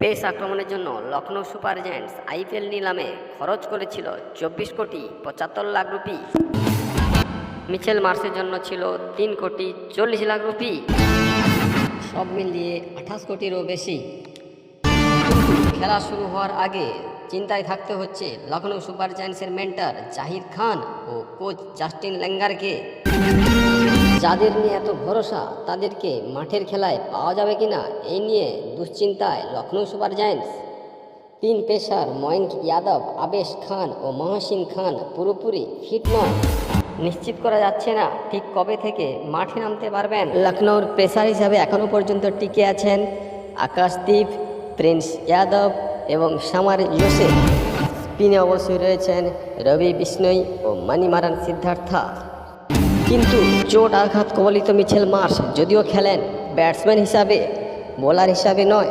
Pace আক্রমণের জন্য Lucknow super giants IPL নিলামে খরচ করেছিল চব্বিশ কোটি পঁচাত্তর লাখ রুপি। মিচেল মার্সের জন্য ছিল তিন কোটি চল্লিশ লাখ রুপি। সব মিলিয়ে আঠাশ কোটিরও বেশি। খেলা শুরু হওয়ার আগে চিন্তায় থাকতে হচ্ছে লখনৌ সুপার জায়ান্টসের মেন্টার জাহির খান ও কোচ জাস্টিন ল্যাঙ্গারকে যাদের নিয়ে এত ভরসা, তাদেরকে মাঠের খেলায় পাওয়া যাবে কিনা, এই নিয়ে দুশ্চিন্তায় লখনৌ সুপার জায়ান্টস। তিন পেশার ময়ঙ্ক যাদব আবেশ খান ও মহসিন খান পুরোপুরি ফিট নয় নিশ্চিত করা যাচ্ছে না ঠিক কবে থেকে মাঠে নামতে পারবেন। লখনৌর পেশার হিসাবে এখনও পর্যন্ত টিকে আছেন আকাশদীপ, প্রিন্স যাদব এবং সামার জোসেফ স্পিনে অবশ্যই রয়েছেন রবি বিষ্ণই ও মানিমারান সিদ্ধার্থা। কিন্তু চোট আঘাত কবলিত মিছেল মার্শ যদিও খেলেন ব্যাটসম্যান হিসাবে বোলার হিসাবে নয়।